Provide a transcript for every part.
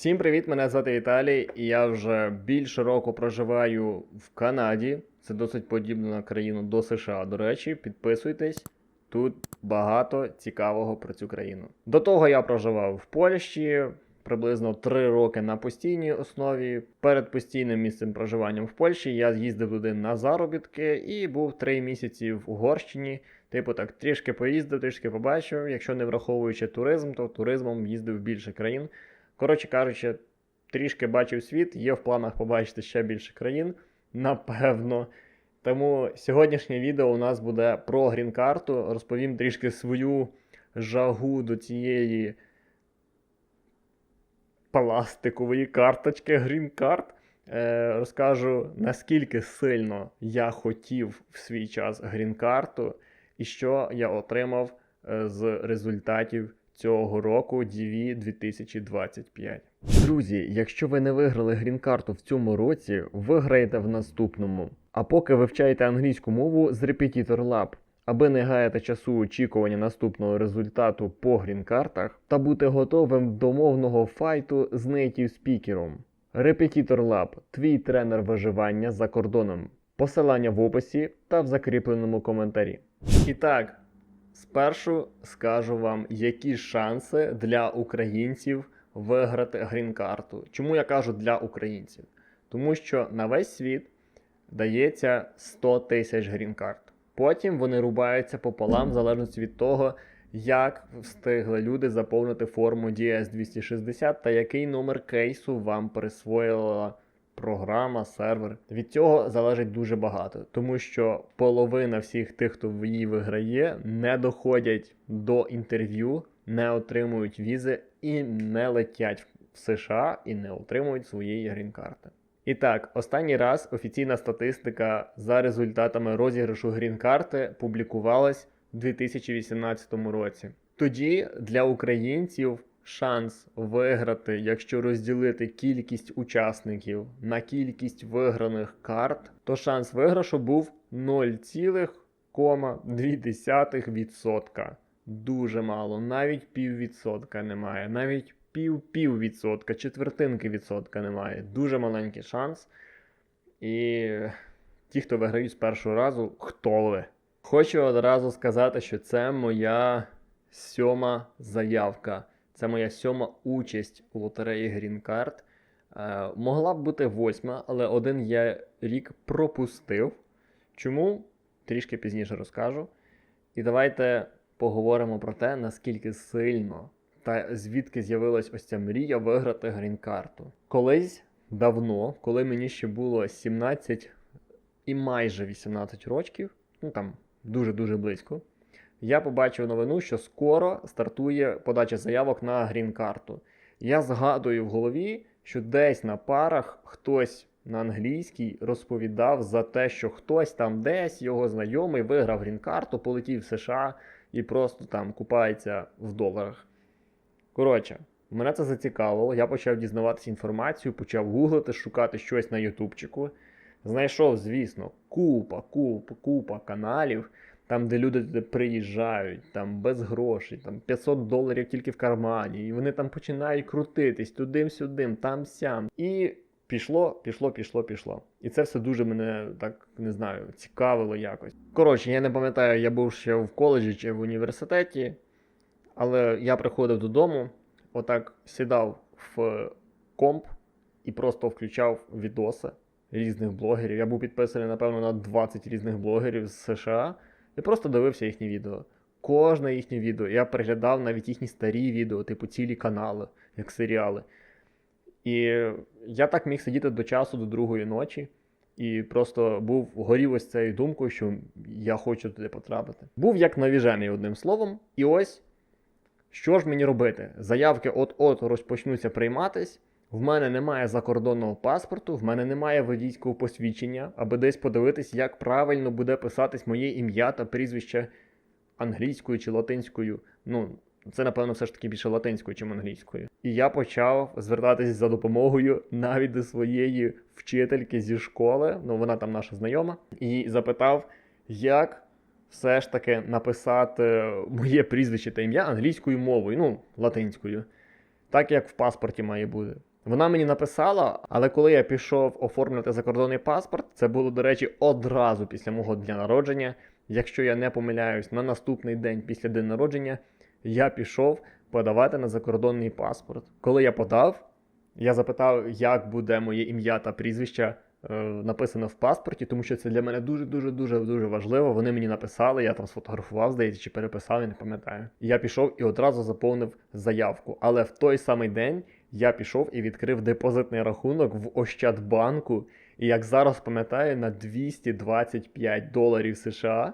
Всім привіт! Мене звати Віталій, і я вже більше року проживаю в Канаді. Це досить подібно на країну до США. До речі, підписуйтесь. Тут багато цікавого про цю країну. До того я проживав в Польщі приблизно 3 роки на постійній основі. Перед постійним місцем проживанням в Польщі я з'їздив туди на заробітки і був 3 місяці в Угорщині. Типу так, трішки поїздив, трішки побачив. Якщо не враховуючи туризм, то туризмом їздив більше країн. Коротше кажучи, трішки бачив світ, є в планах побачити ще більше країн, напевно. Тому сьогоднішнє відео у нас буде про грін-карту. Розповім трішки свою жагу до цієї пластикової карточки грін-карт. Е, розкажу, наскільки сильно я хотів в свій час грін-карту і що я отримав е, з результатів цього року DV 2025. Друзі, якщо ви не виграли грін-карту в цьому році, виграєте в наступному. А поки вивчаєте англійську мову з Repetitor Lab, аби не гаяти часу очікування наступного результату по грін-картах та бути готовим до мовного файту з нейтів спікером. Repetitor Lab – твій тренер виживання за кордоном. Посилання в описі та в закріпленому коментарі. І так, Спершу скажу вам, які шанси для українців виграти грін-карту. Чому я кажу для українців? Тому що на весь світ дається 100 тисяч грін-карт. Потім вони рубаються пополам, в залежності від того, як встигли люди заповнити форму DS260 та який номер кейсу вам присвоїла програма, сервер. Від цього залежить дуже багато, тому що половина всіх тих, хто в її виграє, не доходять до інтерв'ю, не отримують візи і не летять в США і не отримують своєї грін-карти. І так, останній раз офіційна статистика за результатами розіграшу грін-карти публікувалась у 2018 році. Тоді для українців шанс виграти, якщо розділити кількість учасників на кількість виграних карт, то шанс виграшу був 0,2%. Дуже мало, навіть піввідсотка немає, навіть пів-пів четвертинки відсотка немає. Дуже маленький шанс. І ті, хто виграють з першого разу, хто ви? Хочу одразу сказати, що це моя сьома заявка. Це моя сьома участь у лотереї Green Card. Е, могла б бути восьма, але один я рік пропустив. Чому? Трішки пізніше розкажу. І давайте поговоримо про те, наскільки сильно та звідки з'явилась ось ця мрія виграти грін-карту. Колись давно, коли мені ще було 17 і майже 18 років, ну там дуже-дуже близько я побачив новину, що скоро стартує подача заявок на грін-карту. Я згадую в голові, що десь на парах хтось на англійській розповідав за те, що хтось там десь його знайомий виграв грін-карту, полетів в США і просто там купається в доларах. Коротше, мене це зацікавило. Я почав дізнаватися інформацію, почав гуглити, шукати щось на Ютубчику. Знайшов, звісно, купа, купа, купа каналів там, де люди приїжджають, там без грошей, там 500 доларів тільки в кармані, і вони там починають крутитись туди-сюди, там сям. І пішло, пішло, пішло, пішло. І це все дуже мене так не знаю, цікавило якось. Коротше, я не пам'ятаю, я був ще в коледжі чи в університеті, але я приходив додому, отак сідав в комп і просто включав відоси різних блогерів. Я був підписаний, напевно, на 20 різних блогерів з США. І просто дивився їхні відео. Кожне їхнє відео. Я переглядав навіть їхні старі відео, типу цілі канали, як серіали. І я так міг сидіти до часу, до другої ночі, і просто був горів ось цією думкою, що я хочу туди потрапити. Був як навіжений одним словом. І ось що ж мені робити? Заявки от-от розпочнуться прийматись. В мене немає закордонного паспорту, в мене немає водійського посвідчення, аби десь подивитись, як правильно буде писатись моє ім'я та прізвище англійською чи латинською. Ну, це, напевно, все ж таки більше латинською, чим англійською. І я почав звертатись за допомогою навіть до своєї вчительки зі школи, ну вона там наша знайома, і запитав, як все ж таки написати моє прізвище та ім'я англійською мовою, ну, латинською, так як в паспорті має бути. Вона мені написала, але коли я пішов оформлювати закордонний паспорт, це було, до речі, одразу після мого дня народження. Якщо я не помиляюсь, на наступний день після дня народження я пішов подавати на закордонний паспорт. Коли я подав, я запитав, як буде моє ім'я та прізвище е, написано в паспорті, тому що це для мене дуже дуже дуже дуже важливо. Вони мені написали, я там сфотографував, здається, чи переписав, я не пам'ятаю. Я пішов і одразу заповнив заявку. Але в той самий день я пішов і відкрив депозитний рахунок в Ощадбанку. І як зараз пам'ятаю, на 225 доларів США.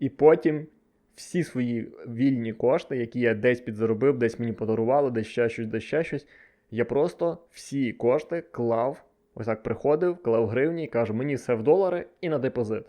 І потім всі свої вільні кошти, які я десь підзаробив, десь мені подарували, десь ще щось, десь ще щось. Я просто всі кошти клав, ось так приходив, клав гривні і кажу, мені все в долари і на депозит.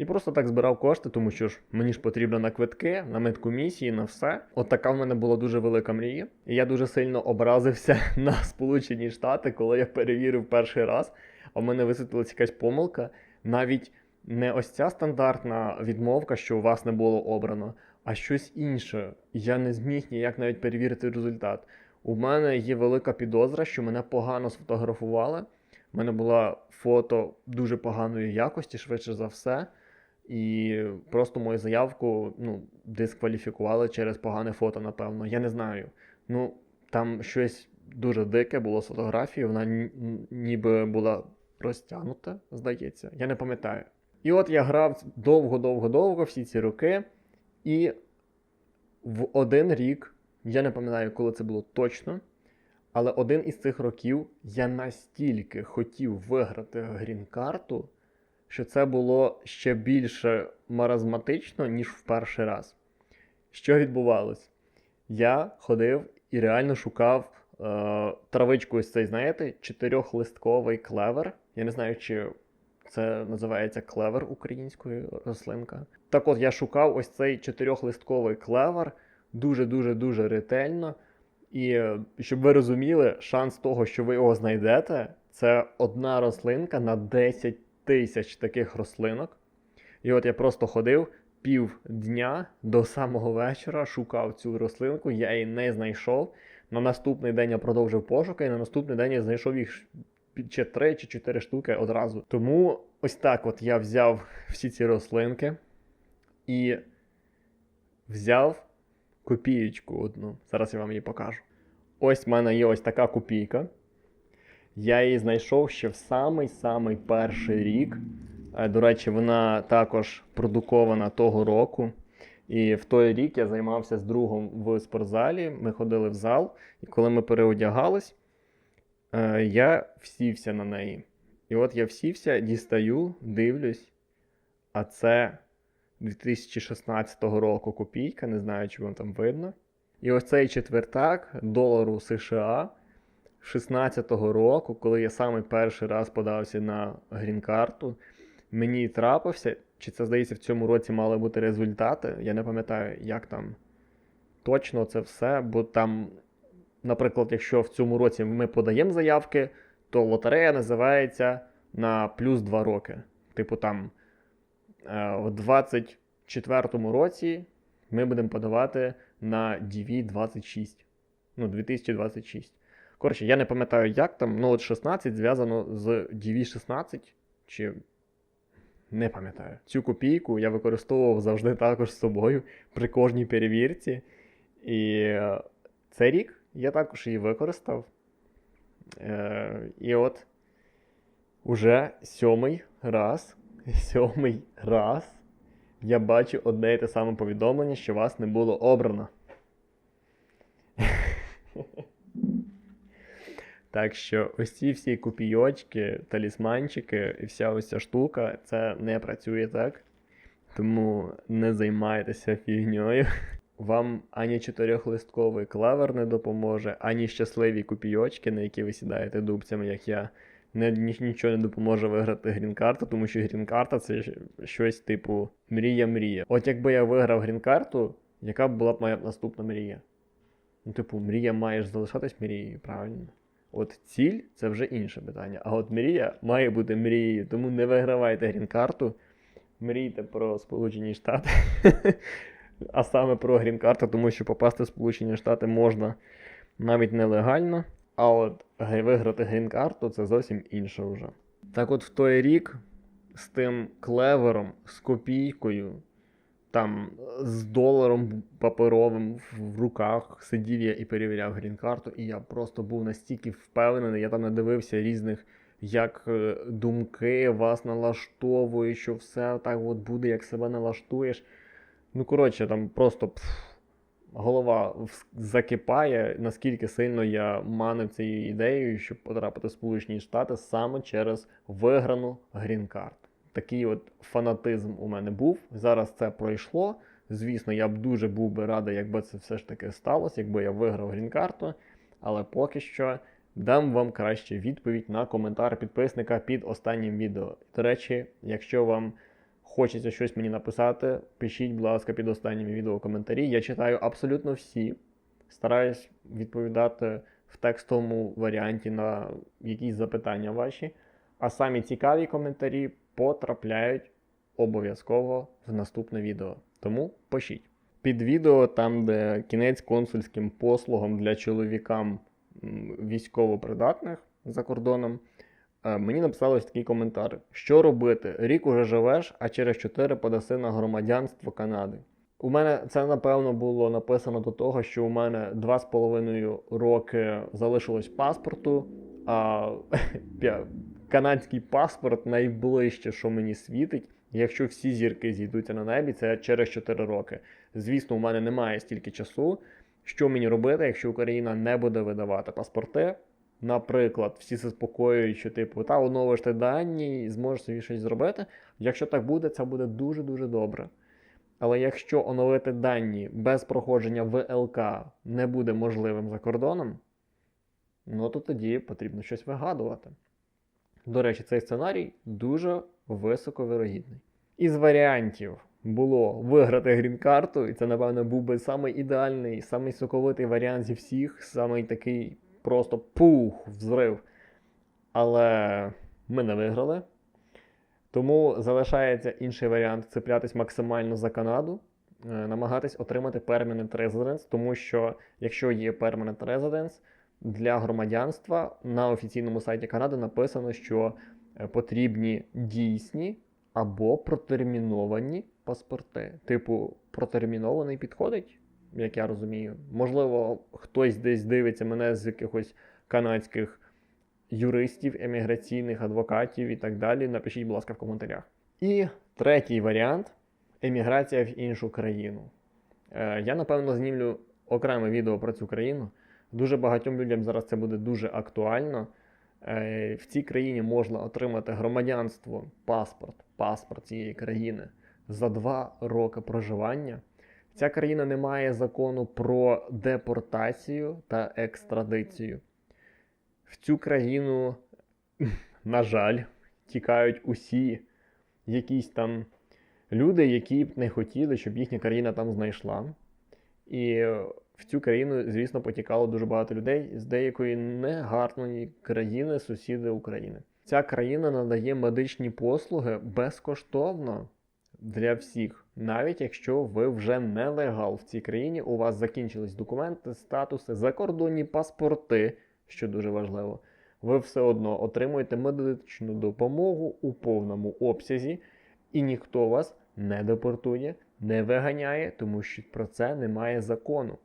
І просто так збирав кошти, тому що ж мені ж потрібно на квитки, на медкомісії, на все. От така в мене була дуже велика мрія. І я дуже сильно образився на Сполучені Штати, коли я перевірив перший раз, а в мене висвітлилася якась помилка. Навіть не ось ця стандартна відмовка, що у вас не було обрано, а щось інше. Я не зміг ніяк навіть перевірити результат. У мене є велика підозра, що мене погано сфотографували. У мене була фото дуже поганої якості, швидше за все. І просто мою заявку ну, дискваліфікували через погане фото, напевно. Я не знаю. Ну, там щось дуже дике було з фотографією, вона ніби була розтягнута, здається. Я не пам'ятаю. І от я грав довго-довго-довго всі ці роки, і в один рік, я не пам'ятаю, коли це було точно, але один із цих років я настільки хотів виграти грін-карту, що це було ще більше маразматично, ніж в перший раз. Що відбувалось? Я ходив і реально шукав е, травичку ось цей, знаєте, чотирьохлистковий клевер. Я не знаю, чи це називається клевер українською рослинка. Так от я шукав ось цей чотирьохлистковий клевер дуже-дуже дуже ретельно. І е, щоб ви розуміли, шанс того, що ви його знайдете, це одна рослинка на 10 тисяч таких рослинок. І от я просто ходив півдня до самого вечора, шукав цю рослинку, я її не знайшов. На наступний день я продовжив пошуки, і на наступний день я знайшов їх чи три чи чотири штуки одразу. Тому ось так от я взяв всі ці рослинки і взяв копієчку одну. Зараз я вам її покажу. Ось в мене є ось така копійка. Я її знайшов ще в самий-самий перший рік. Е, До речі, вона також продукована того року. І в той рік я займався з другом в спортзалі. Ми ходили в зал, і коли ми переодягались, е, я всівся на неї. І от я всівся, дістаю, дивлюсь, а це 2016 року копійка, не знаю, чи вам там видно. І ось цей четвертак долару США 16-го року, коли я саме перший раз подався на грін-карту, мені трапився, чи це здається в цьому році мали бути результати. Я не пам'ятаю, як там точно це все, бо там, наприклад, якщо в цьому році ми подаємо заявки, то лотерея називається на плюс 2 роки. Типу там е, в 24-му році ми будемо подавати на DV26. Ну, 2026. Коротше, я не пам'ятаю, як там, ну от 16 зв'язано з DV16, чи не пам'ятаю. Цю копійку я використовував завжди також з собою при кожній перевірці. І е, цей рік я також її використав. Е, і от уже сьомий раз, сьомий раз я бачу одне і те саме повідомлення, що вас не було обрано. Так що ось ці всі копійочки, талісманчики і вся ось ця штука, це не працює так. Тому не займайтеся фігньою. Вам ані чотирьохлистковий клавер не допоможе, ані щасливі копійочки, на які ви сідаєте дубцями, як я. Не, ні- нічого не допоможе виграти грін-карту, тому що грін-карта це щось типу мрія-мрія. От якби я виграв грін-карту, яка б була б моя наступна мрія? Ну, типу, мрія маєш залишатись мрією, правильно? От ціль це вже інше питання. А от мрія має бути мрією, тому не вигравайте грін-карту, мрійте про Сполучені Штати, а саме про грін-карту, тому що попасти в Сполучені Штати можна навіть нелегально. А от виграти грін-карту це зовсім інше вже. Так от в той рік з тим клевером, з копійкою, там з доларом паперовим в руках сидів я і перевіряв грін-карту, і я просто був настільки впевнений, я там надивився різних, як е, думки вас налаштовують, що все так от буде, як себе налаштуєш. Ну, коротше, там просто пф, голова закипає, наскільки сильно я манив цією ідеєю, щоб потрапити в Сполучені Штати саме через виграну грін-карту. Такий от фанатизм у мене був. Зараз це пройшло. Звісно, я б дуже був би радий, якби це все ж таки сталося, якби я виграв грін-карту. Але поки що дам вам краще відповідь на коментар підписника під останнім відео. До речі, якщо вам хочеться щось мені написати, пишіть, будь ласка, під останнім відео коментарі. Я читаю абсолютно всі. Стараюсь відповідати в текстовому варіанті на якісь запитання ваші. А самі цікаві коментарі потрапляють обов'язково в наступне відео. Тому пишіть. Під відео, там, де кінець консульським послугам для чоловікам військовопридатних за кордоном, е, мені написали ось такий коментар: Що робити? Рік уже живеш, а через 4 подаси на громадянство Канади. У мене це напевно було написано до того, що у мене 2,5 роки залишилось паспорту, а канадський паспорт найближче, що мені світить. Якщо всі зірки зійдуться на небі, це через 4 роки. Звісно, у мене немає стільки часу. Що мені робити, якщо Україна не буде видавати паспорти? Наприклад, всі заспокоюють, що типу, та оновиш ти дані і зможеш собі щось зробити. Якщо так буде, це буде дуже-дуже добре. Але якщо оновити дані без проходження ВЛК не буде можливим за кордоном, ну то тоді потрібно щось вигадувати. До речі, цей сценарій дуже високовирогідний. Із варіантів було виграти грін-карту, і це, напевно, був би самий ідеальний, самий соковитий варіант зі всіх, самий такий просто пух, взрив. Але ми не виграли. Тому залишається інший варіант цеплятись максимально за Канаду, е, намагатись отримати Permanent Residence, тому що якщо є Permanent Residence, для громадянства на офіційному сайті Канади написано, що е, потрібні дійсні або протерміновані паспорти. Типу, протермінований підходить, як я розумію. Можливо, хтось десь дивиться мене з якихось канадських юристів, еміграційних адвокатів і так далі. Напишіть, будь ласка, в коментарях. І третій варіант еміграція в іншу країну. Е, я, напевно, знімлю окреме відео про цю країну. Дуже багатьом людям зараз це буде дуже актуально. Е, В цій країні можна отримати громадянство, паспорт, паспорт цієї країни за два роки проживання. Ця країна не має закону про депортацію та екстрадицію. В цю країну, на жаль, тікають усі якісь там люди, які б не хотіли, щоб їхня країна там знайшла. І в цю країну, звісно, потікало дуже багато людей з деякої негарної країни, сусіди України. Ця країна надає медичні послуги безкоштовно для всіх, навіть якщо ви вже нелегал в цій країні, у вас закінчились документи, статуси, закордонні паспорти, що дуже важливо. Ви все одно отримуєте медичну допомогу у повному обсязі, і ніхто вас не депортує, не виганяє, тому що про це немає закону.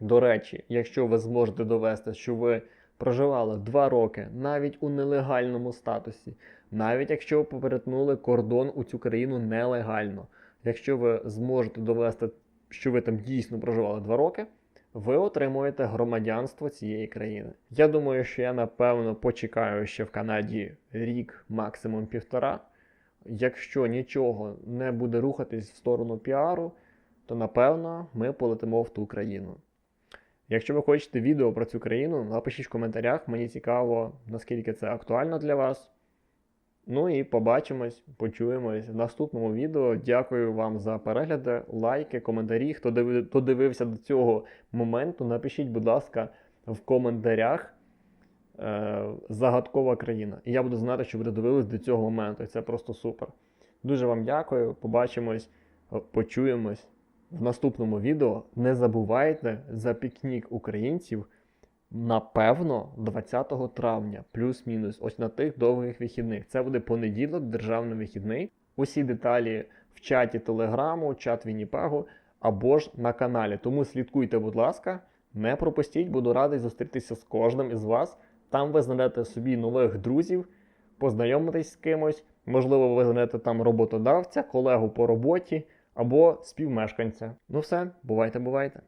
До речі, якщо ви зможете довести, що ви проживали 2 роки навіть у нелегальному статусі, навіть якщо ви перетнули кордон у цю країну нелегально, якщо ви зможете довести, що ви там дійсно проживали 2 роки, ви отримуєте громадянство цієї країни. Я думаю, що я напевно почекаю ще в Канаді рік, максимум півтора. Якщо нічого не буде рухатись в сторону піару, то напевно ми полетимо в ту країну. Якщо ви хочете відео про цю країну, напишіть в коментарях, мені цікаво, наскільки це актуально для вас. Ну і побачимось, почуємось в наступному відео. Дякую вам за перегляди, лайки, коментарі. Хто диви- хто дивився до цього моменту, напишіть, будь ласка, в коментарях е, загадкова країна. І я буду знати, що ви додивились до цього моменту. І це просто супер. Дуже вам дякую. Побачимось, почуємось в наступному відео. Не забувайте за пікнік українців Напевно, 20 травня, плюс-мінус, ось на тих довгих вихідних. Це буде понеділок, державний вихідний. Усі деталі в чаті Телеграму, чат Вінніпегу або ж на каналі. Тому слідкуйте, будь ласка, не пропустіть, буду радий зустрітися з кожним із вас. Там ви знайдете собі нових друзів, познайомитесь з кимось. Можливо, ви знайдете там роботодавця, колегу по роботі або співмешканця. Ну все, бувайте, бувайте.